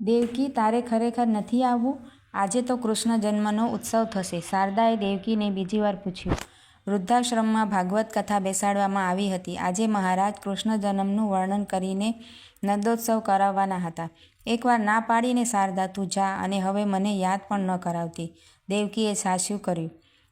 દેવકી, તારે ખરેખર નથી આવવું? આજે તો કૃષ્ણ જન્મનો ઉત્સવ થશે. શારદાએ દેવકીને બીજી વાર પૂછ્યું. વૃદ્ધાશ્રમમાં ભાગવત કથા બેસાડવામાં આવી હતી. આજે મહારાજ કૃષ્ણ જન્મનું વર્ણન કરીને નંદોત્સવ કરાવવાના હતા. એકવાર ના પાડીને શારદા, તું જા અને હવે મને યાદ પણ ન કરાવતી. દેવકીએ સાસ્યું કર્યું.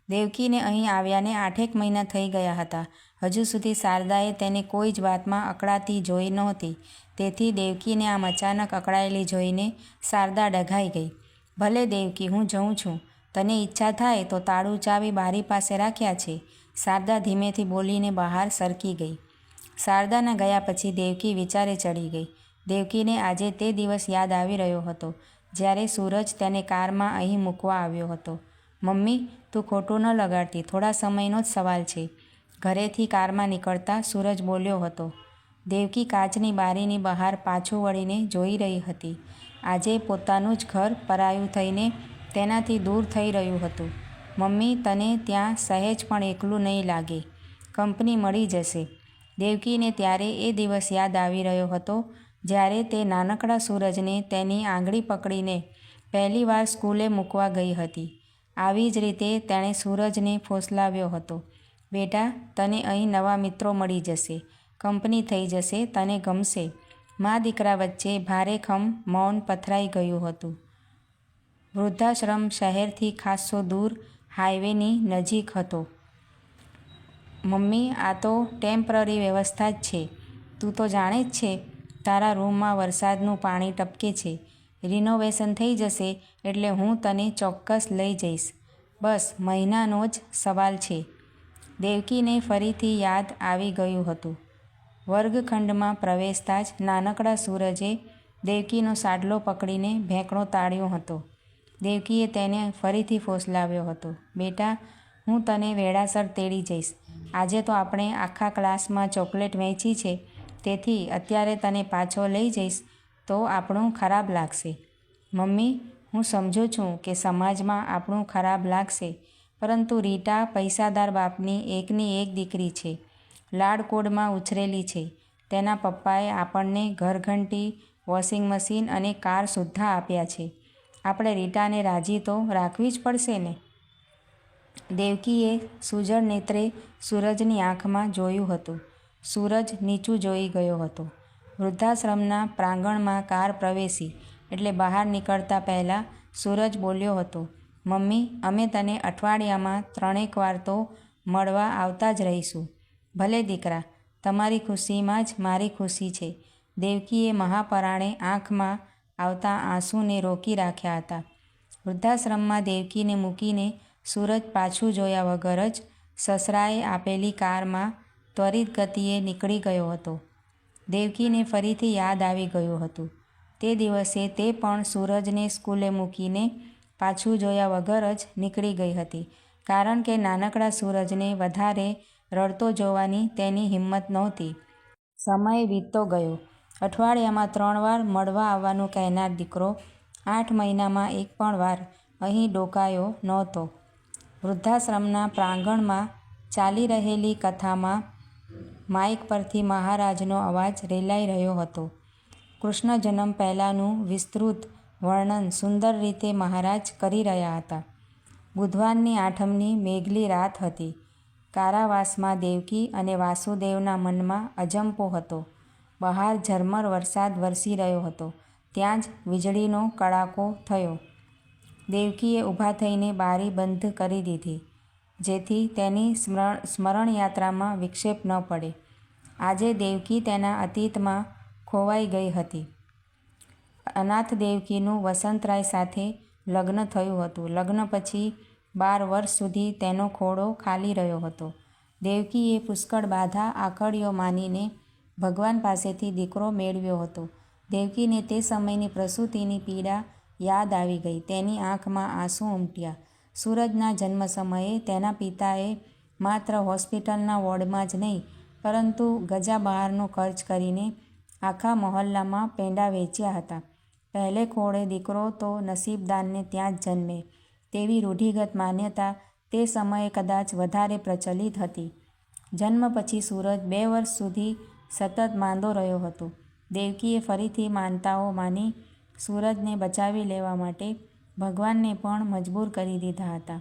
દેવકીને અહીં આવ્યાને આઠેક મહિના થઈ ગયા હતા. હજુ સુધી શારદાએ તેને કોઈ જ વાતમાં અકળાતી જોઈ નહોતી. તેથી દેવકીને આમ અચાનક અકળાયેલી જોઈને શારદા ડઘાઈ ગઈ. ભલે દેવકી, હું જઉં છું. તને ઈચ્છા થાય તો તાળું ચાવી બારી પાસે રાખ્યા છે. શારદા ધીમેથી બોલીને બહાર સરકી ગઈ. શારદાના ગયા પછી દેવકી વિચારે ચડી ગઈ. દેવકીને આજે તે દિવસ યાદ આવી રહ્યો હતો, જ્યારે સૂરજ તેને કારમાં અહીં મૂકવા આવ્યો હતો. મમ્મી, તું ખોટું ન લગાડતી, થોડા સમયનો જ સવાલ છે. ઘરેથી કારમાં નીકળતા સૂરજ બોલ્યો હતો. દેવકી કાચની બારીની બહાર પાછું વળીને જોઈ રહી હતી. આજે પોતાનું જ ઘર પરાયું થઈને તેનાથી દૂર થઈ રહ્યું હતું. મમ્મી, તને ત્યાં સહેજ પણ એકલું નહીં લાગે. કંપની મળી જશે. દેવકીને ત્યારે એ દિવસ યાદ આવી રહ્યો હતો, જ્યારે તે નાનકડા સૂરજને તેની આંગળી પકડીને પહેલીવાર સ્કૂલે મૂકવા ગઈ હતી. આવી જ રીતે તેણે સૂરજને ફોસલાવ્યો હતો. બેટા, તને અહીં નવા મિત્રો મળી જશે. કંપની થઈ જશે, તને ગમશે. મા દીકરા વચ્ચે ભારેખમ મૌન પથરાઈ ગયું હતું. વૃદ્ધાશ્રમ શહેરથી ખાસ્સો દૂર, હાઈવેની નજીક હતો. મમ્મી, આ તો ટેમ્પરરી વ્યવસ્થા જ છે. તું તો જાણે જ છે, તારા રૂમમાં વરસાદનું પાણી ટપકે છે. રિનોવેશન થઈ જશે, એટલે હું તને ચોક્કસ લઈ જઈશ. બસ, મહિનાનો જ સવાલ છે. દેવકીને ફરીથી યાદ આવી ગયું હતું. વર્ગખંડમાં પ્રવેશતા જ નાનકડા સૂરજે દેવકીનો સાડલો પકડીને ભેંકણો તાળ્યો હતો. દેવકીએ તેને ફરીથી ફોસલાવ્યો હતો. બેટા, હું તને વેળાસર તેડી જઈશ. આજે તો આપણે આખા ક્લાસમાં ચોકલેટ વહેંચી છે. તેથી અત્યારે તને પાછો લઈ જઈશ તો આપણું ખરાબ લાગશે. મમ્મી, હું સમજું છું કે સમાજમાં આપણું ખરાબ લાગશે. પરંતુ રીટા પૈસાદાર બાપની એકની એક દીકરી છે. લાડકોડમાં ઉછરેલી છે. તેના પપ્પાએ આપણને ઘરઘંટી, વોશિંગ મશીન અને કાર સુદ્ધા આપ્યા છે. આપણે રીટાને રાજી તો રાખવી જ પડશે ને? દેવકીએ સુજળ નેત્રે સૂરજની આંખમાં જોયું હતું. સૂરજ નીચું જોઈ ગયો હતો. વૃદ્ધાશ્રમના પ્રાંગણમાં કાર પ્રવેશી એટલે બહાર નીકળતા પહેલાં સૂરજ બોલ્યો હતો મમ્મી, અમે તને અઠવાડિયામાં ત્રણેક વાર તો મળવા આવતા જ રહીશું. ભલે દીકરા, તમારી ખુશીમાં જ મારી ખુશી છે. દેવકીએ મહાપરાણે આંખમાં આવતા આંસુને રોકી રાખ્યા હતા. વૃદ્ધાશ્રમમાં દેવકીને મૂકીને સૂરજ પાછું જોયા વગર જ સસરાએ આપેલી કારમાં ત્વરિત ગતિએ નીકળી ગયો હતો. દેવકીને ફરીથી યાદ આવી ગયું હતું. તે દિવસે તે પણ સૂરજને સ્કૂલે મૂકીને પાછું જોયા વગર જ નીકળી ગઈ હતી. કારણ કે નાનકડા સૂરજને વધારે રડતો જોવાની તેની હિંમત નહોતી. સમય વીતતો ગયો. અઠવાડિયામાં ત્રણ વાર મળવા આવવાનું કહેનાર દીકરો આઠ મહિનામાં એક પણ વાર અહીં ડોકાયો નહોતો. વૃદ્ધાશ્રમના પ્રાંગણમાં ચાલી રહેલી કથામાં માઇક પરથી મહારાજનો અવાજ રેલાઈ રહ્યો હતો. કૃષ્ણ જન્મ પહેલાંનું વિસ્તૃત વર્ણન સુંદર રીતે મહારાજ કરી રહ્યા હતા. બુધવારની આઠમની મેઘલી રાત હતી. કારાવાસમાં દેવકી અને વાસુદેવના મનમાં અજંપો હતો. બહાર ઝરમર વરસાદ વરસી રહ્યો હતો. ત્યાં જ વીજળીનો કડાકો થયો. દેવકીએ ઊભા થઈને બારી બંધ કરી દીધી, જેથી તેની સ્મરણ, સ્મરણયાત્રામાં વિક્ષેપ ન પડે. આજે દેવકી તેના અતીતમાં ખોવાઈ ગઈ હતી. અનાથ દેવકીનું વસંતરાય સાથે લગ્ન થયું હતું. લગ્ન પછી બાર વર્ષ સુધી તેનો ખોડો ખાલી રહ્યો હતો. દેવકીએ પુષ્કળ બાધા આખડીઓ માનીને ભગવાન પાસેથી દીકરો મેળવ્યો હતો. દેવકીને તે સમયની પ્રસૂતિની પીડા યાદ આવી ગઈ. તેની આંખમાં આંસુ ઉમટ્યા. સૂરજના જન્મ સમયે તેના પિતાએ માત્ર હોસ્પિટલના વોર્ડમાં જ નહીં, પરંતુ ગજા બહારનો ખર્ચ કરીને આખા મહોલ્લામાં પેંડા વેચ્યા હતા. પહેલે ખોળે દીકરો તો નસીબદાનને ત્યાં જ જન્મે. તેવી રૂઢિગત માન્યતા તે સમયે કદાચ વધારે પ્રચલિત હતી. જન્મ પછી સૂરજ બે વર્ષ સુધી સતત માંદો રહ્યો હતો. દેવકીએ ફરીથી માનતાઓ માની સૂરજને બચાવી લેવા માટે ભગવાનને પણ મજબૂર કરી દીધા હતા.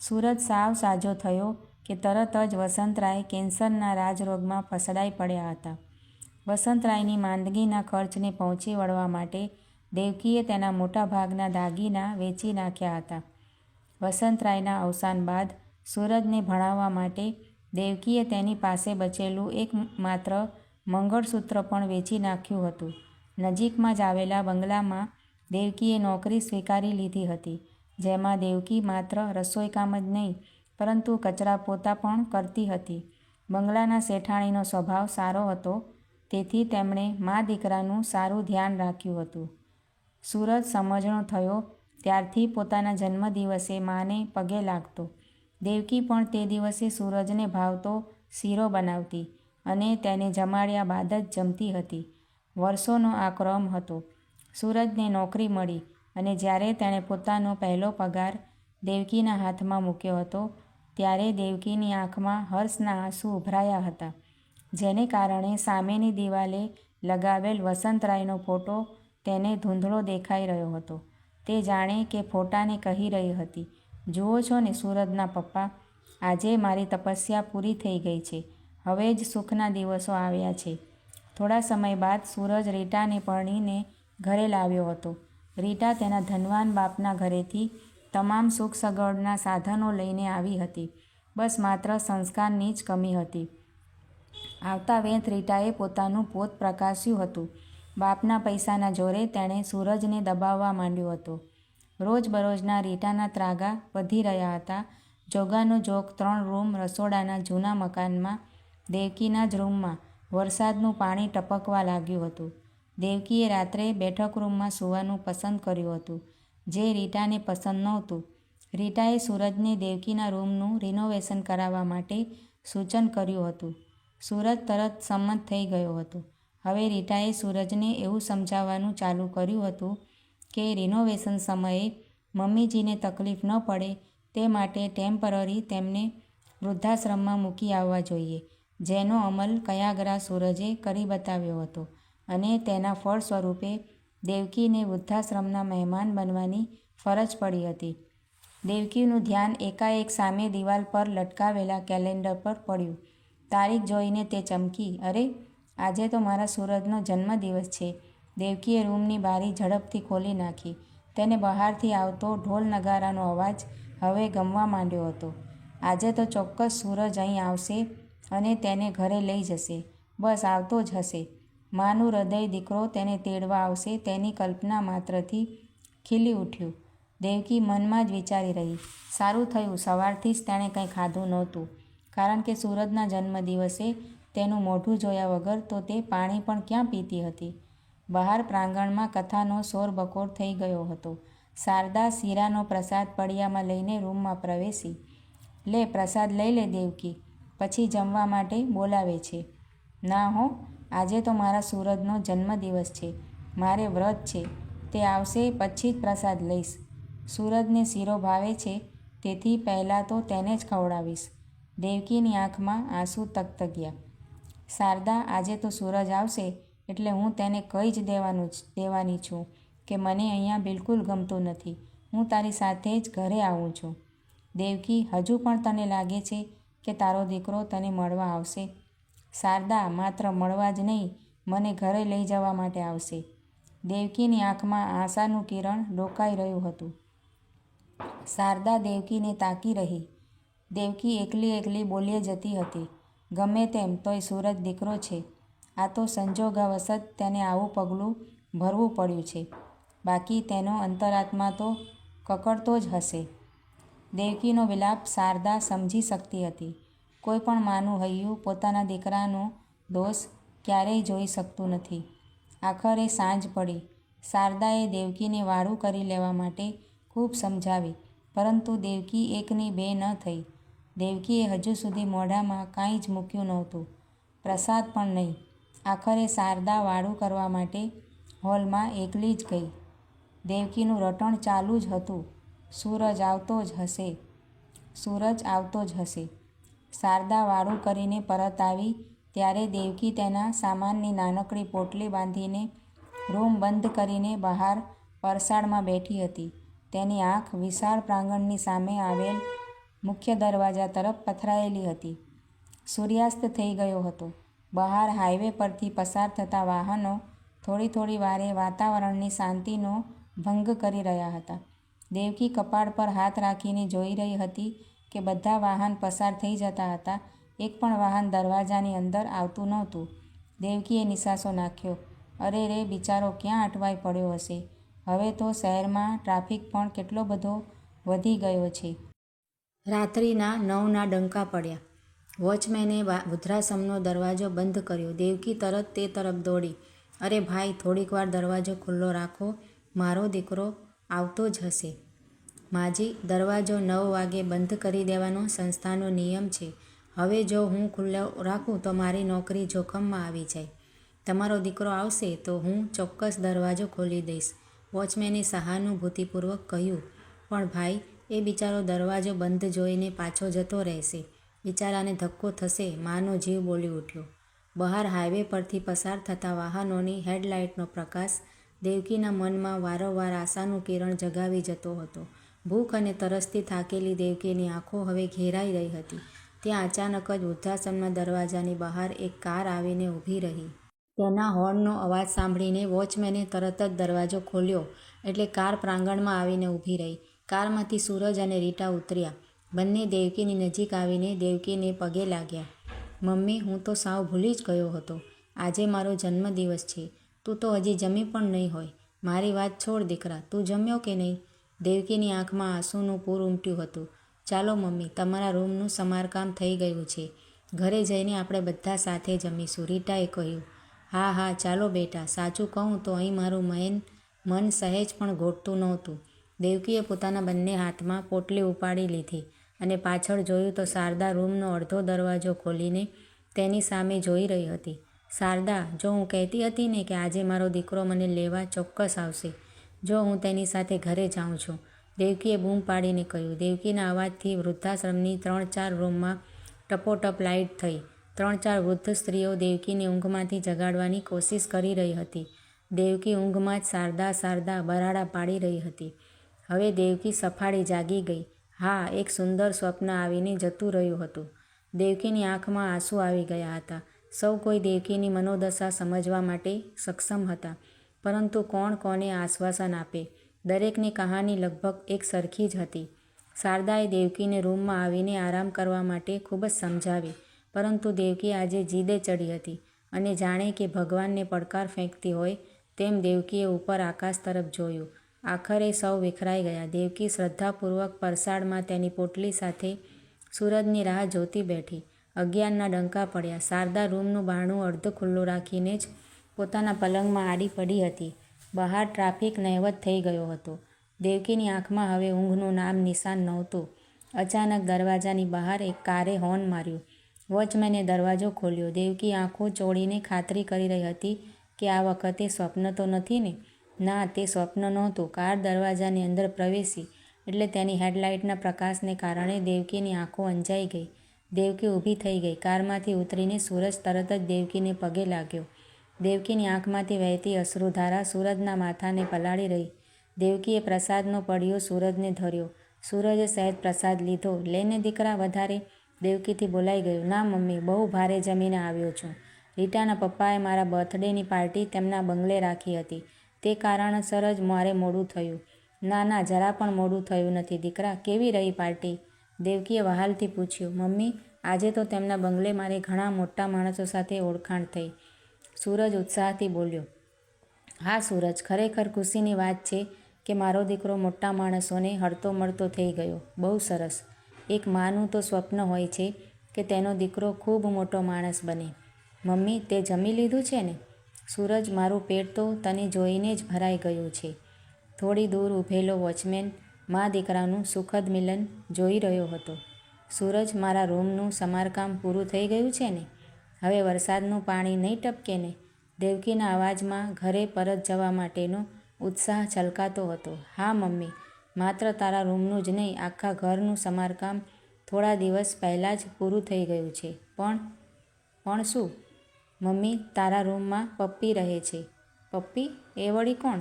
સૂરજ સાવ સાજો થયો કે તરત જ વસંતરાય કેન્સરના રાજરોગમાં ફસડાઈ પડ્યા હતા. વસંતરાયની માંદગીના ખર્ચને પહોંચી વળવા માટે દેવકીએ તેના મોટાભાગના દાગીના વેચી નાખ્યા હતા. વસંતરાયના અવસાન બાદ સૂરજને ભણાવવા માટે દેવકીએ તેની પાસે બચેલું એકમાત્ર મંગળસૂત્ર પણ વેચી નાખ્યું હતું. નજીકમાં જ આવેલા બંગલામાં દેવકીએ નોકરી સ્વીકારી લીધી હતી, જેમાં દેવકી માત્ર રસોઈકામ જ નહીં, પરંતુ કચરા પોતા પણ કરતી હતી. બંગલાના શેઠાણીનો સ્વભાવ સારો હતો, તેથી તેમણે મા દીકરાનું સારું ધ્યાન રાખ્યું હતું. સૂરજ સમજણો થયો. ત્યારથી પોતાના જન્મદિવસે માને પગે લાગતો. દેવકી પણ તે દિવસે સૂરજને ભાવતો શીરો બનાવતી અને તેને જમાડ્યા બાદ જ જમતી હતી. વર્ષોનો આ ક્રમ હતો. સૂરજને નોકરી મળી અને જ્યારે તેણે પોતાનો પહેલો પગાર દેવકીના હાથમાં મૂક્યો હતો, ત્યારે દેવકીની આંખમાં હર્ષના આંસુ ઉભરાયા હતા. જેને કારણે સામેની દિવાલે લગાવેલ વસંતરાયનો ફોટો તેને ધૂંધળો દેખાઈ રહ્યો હતો. તે જાણે કે ફોટાને કહી રહી હતી, જુઓ છો ને સૂરજના પપ્પા, આજે મારી તપસ્યા પૂરી થઈ ગઈ છે. હવે જ સુખના દિવસો આવ્યા છે. થોડા સમય બાદ સૂરજ રીટાને પરણીને ઘરે લાવ્યો હતો. રીટા તેના ધનવાન બાપના ઘરેથી તમામ સુખ સગવડના સાધનો લઈને આવી હતી. બસ માત્ર સંસ્કારની જ કમી હતી. આવતા વેંત રીટાએ પોતાનું પોત પ્રકાશ્યું હતું. બાપના પૈસાના જોરે તેણે સૂરજને દબાવવા માંડ્યો હતો. રોજબરોજના રીટાના ત્રાગા વધી રહ્યા હતા. જોગાનો જોગ ત્રણ રૂમ રસોડાના જૂના મકાનમાં, દેવકીના જ રૂમમાં વરસાદનું પાણી ટપકવા લાગ્યું હતું. દેવકીએ રાત્રે બેઠક રૂમમાં સૂવાનું પસંદ કર્યું હતું, જે રીટાને પસંદ નહોતું. રીટાએ સૂરજને દેવકીના રૂમનું રિનોવેશન કરાવવા માટે સૂચન કર્યું હતું. સૂરજ તરત સંમત થઈ ગયો હતો. હવે રીટાએ સૂરજને એવું સમજાવવાનું ચાલુ કર્યું હતું કે રિનોવેશન સમયે મમ્મીજીને તકલીફ ન પડે તે માટે ટેમ્પરરી તેમને વૃદ્ધાશ્રમમાં મૂકી આવવા જોઈએ, જેનો અમલ કયાગરા સૂરજે કરી બતાવ્યો હતો અને તેના ફળ સ્વરૂપે દેવકીને વૃદ્ધાશ્રમના મહેમાન બનવાની ફરજ પડી હતી. દેવકીનું ધ્યાન એકાએક સામે દિવાલ પર લટકાવેલા કેલેન્ડર પર પડ્યું. તારીખ જોઈને તે ચમકી, અરે આજે તો મારા સૂરજનો જન્મદિવસ છે. દેવકીએ રૂમની બારી ઝડપથી ખોલી નાખી. તેને બહારથી આવતો ઢોલ નગારાનો અવાજ હવે ગમવા માંડ્યો હતો. આજે તો ચોક્કસ સૂરજ અહીં આવશે અને તેને ઘરે લઈ જશે. બસ આવતો જ હશે. માનું હૃદય દીકરો તેને તેડવા આવશે તેની કલ્પના માત્રથી ખીલી ઉઠ્યું. દેવકી મનમાં જ વિચારી રહી. સારું થયું, સવારથી જ તેણે કંઈ ખાધું નહોતું. કારણ કે સૂરજના જન્મદિવસે તેનું મોઢું જોયા વગર તો તે પાણી પણ ક્યાં પીતી હતી? બહાર પ્રાંગણમાં કથાનો શોર બકોર થઈ ગયો હતો. શારદા શીરાનો પ્રસાદ પડિયામાં લઈને રૂમમાં પ્રવેશી. લે, પ્રસાદ લઈ લે દેવકી, પછી જમવા માટે બોલાવે છે. ના હો, આજે તો મારા સૂરજનો જન્મદિવસ છે. મારે વ્રત છે. તે આવશે પછી જ પ્રસાદ લઈશ. સૂરજને શીરો ભાવે છે, તેથી પહેલાં તો તેને જ ખવડાવીશ. દેવકીની આંખમાં આંસુ તકતગ્યા શારદા, આજે તો સૂરજ આવશે, એટલે હું તેને કહી જ દેવાનું દેવાની છું કે મને અહીંયા બિલકુલ ગમતું નથી. હું તારી સાથે જ ઘરે આવું છું. દેવકી, હજુ પણ તને લાગે છે કે તારો દીકરો તને મળવા આવશે? શારદા, માત્ર મળવા જ નહીં, મને ઘરે લઈ જવા માટે આવશે. દેવકીની આંખમાં આશાનું કિરણ રોકાઈ રહ્યું હતું. શારદા દેવકીને તાકી રહી. દેવકી એકલી એકલી બોલીએ જતી હતી. ગમે તેમ તોય સૂરજ દીકરો છે. આ તો સંજોગાવશત તેને આવું પગલું ભરવું પડ્યું છે. બાકી તેનો અંતરાત્મા તો કકડતો જ હશે. દેવકીનો વિલાપ શારદા સમજી શકતી હતી. કોઈ પણ માનું હૈયું પોતાના દીકરાનો દોષ ક્યારેય જોઈ શકતું નથી. આખરે સાંજ પડી. શારદાએ દેવકીને વાળું કરી લેવા માટે ખૂબ સમજાવી. પરંતુ દેવકી એકની બે ન થઈ. દેવકીએ હજુ સુધી મોઢામાં કાંઈ જ મૂક્યું નહોતું. પ્રસાદ પણ નહીં. આખરે શારદા વાળું કરવા માટે હોલમાં એકલી જ ગઈ. દેવકીનું રટણ ચાલુ જ હતું. સૂરજ આવતો જ હશે. સૂરજ આવતો જ હશે. શારદા વાળું કરીને પરત આવી, ત્યારે દેવકી તેના સામાનની નાનકડી પોટલી બાંધીને રૂમ બંધ કરીને બહાર પરસાળમાં બેઠી હતી. તેની આંખ વિશાળ પ્રાંગણની સામે આવેલ મુખ્ય દરવાજા તરફ પથરાયેલી હતી. સૂર્યાસ્ત થઈ ગયો હતો. બહાર હાઈવે પરથી પસાર થતા વાહનો થોડી થોડી વારે વાતાવરણની શાંતિનો ભંગ કરી રહ્યા હતા. દેવકી કપાળ પર હાથ રાખીને જોઈ રહી હતી કે બધા વાહન પસાર થઈ જતા હતા. એક પણ વાહન દરવાજાની અંદર આવતું નહોતું. દેવકીએ નિશાસો નાખ્યો, "અરે રે, બિચારો ક્યાં અટવાઈ પડ્યો હશે? હવે તો શહેરમાં ટ્રાફિક પણ કેટલો બધો વધી ગયો છે." રાત્રિના નવના ડંકા પડ્યા. વોચમેને વૃદ્ધાશ્રમનો દરવાજો બંધ કર્યો. દેવકી તરત તે તરફ દોડી, "અરે ભાઈ, થોડીક વાર દરવાજો ખુલ્લો રાખો. મારો દીકરો આવતો જ હશે." માજી, દરવાજો નવ વાગ્યે બંધ કરી દેવાનો સંસ્થાનો નિયમ છે. હવે જો હું ખુલ્લો રાખું તો મારી નોકરી જોખમમાં આવી જાય. તમારો દીકરો આવશે તો હું ચોક્કસ દરવાજો ખોલી દઈશ." વોચમેને સહાનુભૂતિપૂર્વક કહ્યું, "પણ ભાઈ, એ બિચારો દરવાજો બંધ જોઈને પાછો જતો રહેશે. બિચારાને ધક્કો થશે." માનો જીવ બોલી ઉઠ્યો. બહાર હાઈવે પરથી પસાર થતા વાહનોની હેડલાઇટનો પ્રકાશ દેવકીના મનમાં વારંવાર આશાનું કિરણ જગાવી જતો હતો. ભૂખ અને તરસથી થાકેલી દેવકીની આંખો હવે ઘેરાઈ રહી હતી. ત્યાં અચાનક જ વૃદ્ધાશ્રમના દરવાજાની બહાર એક કાર આવીને ઊભી રહી. તેના હોર્નનો અવાજ સાંભળીને વોચમેને તરત જ દરવાજો ખોલ્યો એટલે કાર પ્રાંગણમાં આવીને ઊભી રહી. કારમાંથી સૂરજ અને રીટા ઉતર્યા. બંને દેવકીની નજીક આવીને દેવકીને પગે લાગ્યા. "મમ્મી, હું તો સાવ ભૂલી જ ગયો હતો. આજે મારો જન્મદિવસ છે. તું તો હજી જમી પણ નહીં હોય." "મારી વાત છોડ દીકરા, તું જમ્યો કે નહીં?" દેવકીની આંખમાં આંસુનું પૂર ઉમટ્યું હતું. "ચાલો મમ્મી, તમારા રૂમનું સમારકામ થઈ ગયું છે. ઘરે જઈને આપણે બધા સાથે જમીશું." રીટાએ કહ્યું. "હા હા, ચાલો બેટા. સાચું કહું તો અહીં મારું મન સહેજ પણ ઘોટતું નહોતું." દેવકીએ પોતાના બંને હાથમાં પોટલી ઉપાડી લીધી અને પાછળ જોયું તો શારદા રૂમનો અડધો દરવાજો ખોલીને તેની સામે જોઈ રહી હતી. "શારદા, જો હું કહેતી હતી ને કે આજે મારો દીકરો મને લેવા ચોક્કસ આવશે. જો હું તેની સાથે ઘરે જાઉં છું." દેવકીએ બૂમ પાડીને કહ્યું. દેવકીના અવાજથી વૃદ્ધાશ્રમની ત્રણ-ચાર રૂમમાં ટપોટપ લાઇટ થઈ. ત્રણ-ચાર વૃદ્ધ સ્ત્રીઓ દેવકીને ઊંઘમાંથી જગાડવાની કોશિશ કરી રહી હતી. દેવકી ઊંઘમાં જ શારદા, શારદા બરાડા પાડી રહી હતી. હવે દેવકી સફાળી જાગી ગઈ. હા, એક સુંદર સ્વપ્ન આવીને જતું રહ્યું હતું. દેવકીની આંખમાં આંસુ આવી ગયા હતા. સૌ કોઈ દેવકીની મનોદશા સમજવા માટે સક્ષમ હતા. પરંતુ કોણ કોને આશ્વાસન આપે? દરેકની કહાની લગભગ એક સરખી જ હતી. શારદાએ દેવકીને રૂમમાં આવીને આરામ કરવા માટે ખૂબ જ સમજાવી. પરંતુ દેવકી આજે જીદે ચડી હતી અને જાણે કે ભગવાનને પડકાર ફેંકતી હોય તેમ દેવકીએ ઉપર આકાશ તરફ જોયું. આખરે સૌ વિખરાઈ ગયા. દેવકી શ્રદ્ધાપૂર્વક પરસાળમાં તેની પોટલી સાથે સૂરજની રાહ જોતી બેઠી. અગિયારના ડંકા પડ્યા. શારદા રૂમનું બારણું અડધું ખુલ્લું રાખીને જ પોતાના પલંગમાં આડી પડી હતી. બહાર ટ્રાફિક નહેવત થઈ ગયો હતો. દેવકીની આંખમાં હવે ઊંઘનું નામ નિશાન નહોતું. અચાનક દરવાજાની બહાર એક કારે હોર્ન માર્યું. વોચમેને દરવાજો ખોલ્યો. દેવકી આંખો ચોળીને ખાતરી કરી રહી હતી કે આ વખતે સ્વપ્ન તો નથી ને? ના, તે સ્વપ્ન નહોતું. કાર દરવાજાની અંદર પ્રવેશી એટલે તેની હેડલાઇટના પ્રકાશને કારણે દેવકીની આંખો અંજાઈ ગઈ. દેવકી ઊભી થઈ ગઈ. કારમાંથી ઉતરીને સૂરજ તરત જ દેવકીને પગે લાગ્યો. દેવકીની આંખમાંથી વહેતી અશ્રુધારા સૂરજના માથાને પલાળી રહી. દેવકીએ પ્રસાદનો પડ્યો સૂરજને ધર્યો. સૂરજે સહેજ પ્રસાદ લીધો. લેને દીકરા, વધારે." દેવકીથી બોલાઈ ગયું. "ના મમ્મી, બહુ ભારે જમીને આવ્યો છું. રીટાના પપ્પાએ મારા બર્થડેની પાર્ટી તેમના બંગલે રાખી હતી. તે કારણસર જ મારે મોડું થયું." "ના ના, જરા પણ મોડું થયું નથી દીકરા. કેવી રહી પાર્ટી?" દેવકીએ વહાલથી પૂછ્યું. "મમ્મી, આજે તો તેમના બંગલે મારી ઘણા મોટા માણસો સાથે ઓળખાણ થઈ." સૂરજ ઉત્સાહથી બોલ્યો. "હા સૂરજ, ખરેખર ખુશીની વાત છે કે મારો દીકરો મોટા માણસોને હળતો-મળતો થઈ ગયો. બહુ સરસ. એક માનું તો સ્વપ્ન હોય છે કે તેનો દીકરો ખૂબ મોટો માણસ બને." "મમ્મી, તે જમી લીધું છે ને?" "સૂરજ, મારું પેટ તો તને જોઈને જ ભરાઈ ગયું છે." થોડી દૂર ઊભેલો વોચમેન મા-દીકરાનું સુખદ મિલન જોઈ રહ્યો હતો. "સૂરજ, મારા રૂમનું સમારકામ પૂરું થઈ ગયું છે ને? હવે વરસાદનું પાણી નહીં ટપકે ને?" દેવકીના અવાજમાં ઘરે પરત જવા માટેનો ઉત્સાહ છલકાતો હતો. "હા મમ્મી, માત્ર તારા રૂમનું જ નહીં, આખા ઘરનું સમારકામ થોડા દિવસ પહેલાં જ પૂરું થઈ ગયું છે." "પણ?" "પણ શું?" "મમ્મી, તારા રૂમમાં પપ્પી રહે છે." પપ્પી એ વળી કોણ?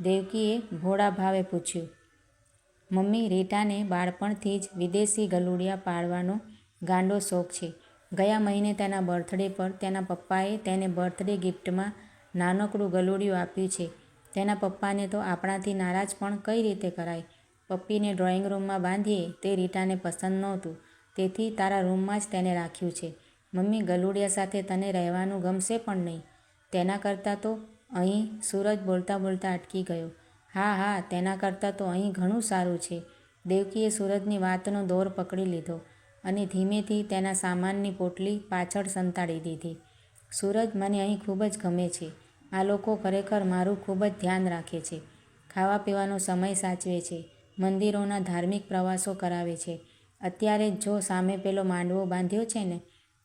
દેવકીએ ભોળા ભાવે પૂછ્યું. મમ્મી રીટાને બાળપણથી જ વિદેશી ગલુડિયા પાડવાનો ગાંડો શોખ છે. ગયા મહિને તેના બર્થડે પર તેના પપ્પાએ તેને બર્થડે ગિફ્ટમાં નાનકડું ગલુડિયું આપ્યું છે. તેના પપ્પાને તો આપણાથી નારાજ પણ કઈ રીતે કરાય? પપ્પીને ડ્રોઈંગ રૂમમાં બાંધીએ તે રીટાને પસંદ નહોતું. તેથી તારા રૂમમાં જ તેને રાખ્યું છે. મમ્મી ગલુડિયા સાથે તને રહેવાનું ગમશે પણ નહીં. તેના કરતાં તો અહીં સૂરજ બોલતા બોલતા અટકી ગયો. હા હા, તેના કરતાં તો અહીં ઘણું સારું છે. દેવકીએ સૂરજની વાતનો દોર પકડી લીધો અને ધીમેથી તેના સામાનની પોટલી પાછળ સંતાડી દીધી. સૂરજ મને અહીં ખૂબ જ ગમે છે. આ લોકો ખરેખર મારું ખૂબ જ ધ્યાન રાખે છે. ખાવા પીવાનો સમય સાચવે છે. મંદિરોના ધાર્મિક પ્રવાસો કરાવે છે. અત્યારે જો સામે પેલો માંડવો બાંધ્યો છે ને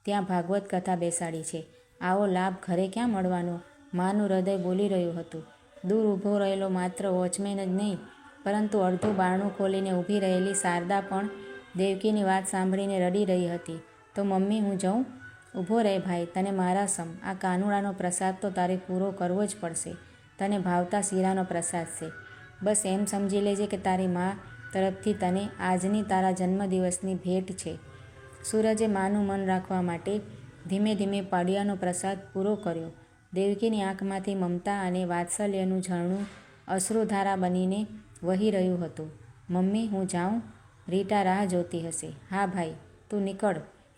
ત્યાં ભાગવત કથા બેસાડી છે. આવો લાભ ઘરે ક્યાં મળવાનો? માનું હૃદય બોલી રહ્યું હતું. દૂર ઊભો રહેલો માત્ર વોચમેન જ નહીં, પરંતુ અડધું બારણું ખોલીને ઊભી રહેલી શારદા પણ દેવકીની વાત સાંભળીને રડી રહી હતી. તો મમ્મી, હું જઉં? ઊભો રહે ભાઈ, તને મારા સમ. આ કાનુડાનો પ્રસાદ તો તારે પૂરો કરવો જ પડશે. તને ભાવતા શીરાનો પ્રસાદ છે. બસ એમ સમજી લેજે કે તારી મા તરફથી તને આજની તારા જન્મદિવસની ભેટ છે. સૂરજે માનું મન રાખવા માટે ધીમે ધીમે પાડિયાનો પ્રસાદ પૂરો કર્યો. દેવકીની આંખમાંથી મમતા અને વાત્સલ્યનું ઝરણું અશ્રુધારા બનીને વહી રહ્યું હતું. મમ્મી, હું જાઉં? રીટા રાહ જોતી હશે. હા ભાઈ, તું નીકળ.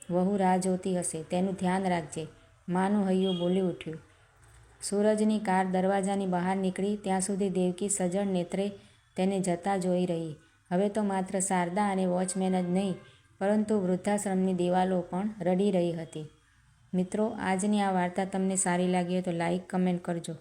વહુ રાહ જોતી હશે. તેનું ધ્યાન રાખજે. માનું હૈયું બોલી ઉઠ્યું. સૂરજની કાર દરવાજાની બહાર નીકળી ત્યાં સુધી દેવકી સજળ નેત્રે તેને જતા જોઈ રહી. હવે તો માત્ર શારદા અને વોચમેન જ નહીં પરંતુ વૃદ્ધાશ્રમની દિવાલો પણ રડી રહી હતી. મિત્રો, આજની આ વાર્તા તમને સારી લાગી હોય તો લાઈક, કમેન્ટ કરજો.